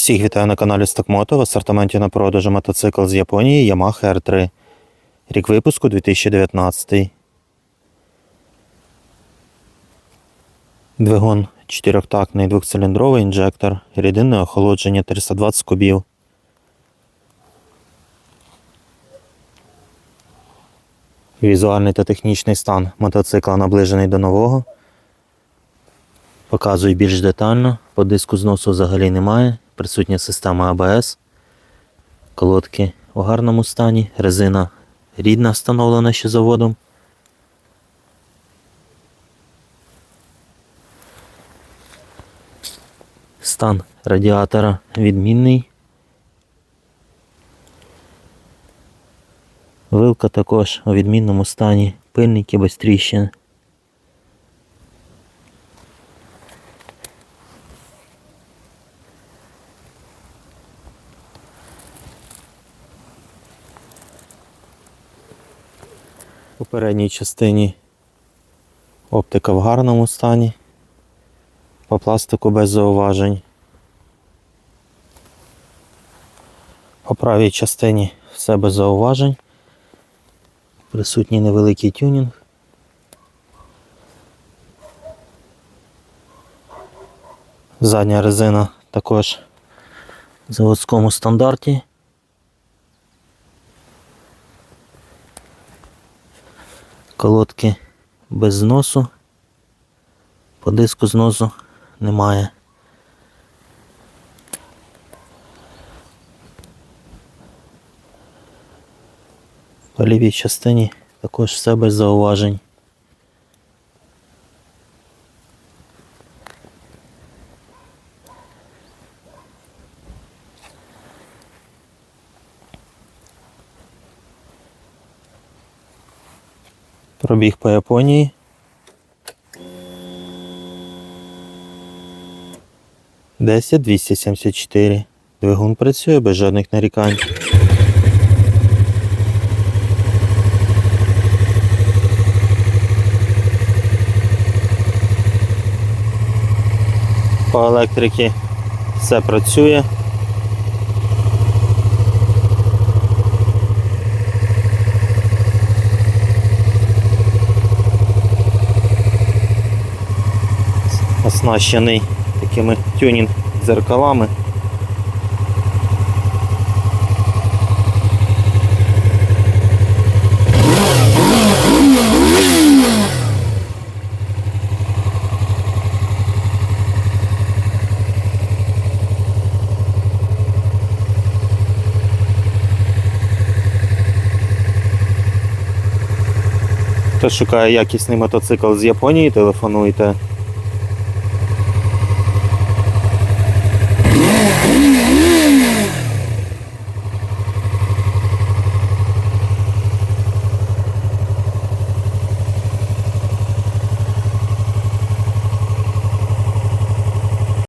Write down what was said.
Всіх вітаю на каналі Стокмото. В асортименті на продажу мотоцикл з Японії Yamaha R3. Рік випуску 2019. Двигун чотирьохтактний двохциліндровий інжектор, рідинне охолодження 320 кубів. Візуальний та технічний стан мотоцикла наближений до нового. Показую більш детально. По диску зносу взагалі немає. Присутня система ABS. Колодки у гарному стані. Резина рідна встановлена ще заводом. Стан радіатора відмінний. Вилка також у відмінному стані. Пильники без тріщин. У передній частині оптика в гарному стані. По пластику без зауважень. По правій частині все без зауважень. Присутній невеликий тюнінг. Задня резина також в заводському стандарті. Колодки без зносу. По диску зносу немає. По лівій частині також все без зауважень. Пробіг по Японії. Десять двісті сімдесят чотири. Двигун працює без жодних нарікань. По електрики все працює. Оснащений такими тюнінг дзеркалами. Хто шукає якісний мотоцикл з Японії, телефонуйте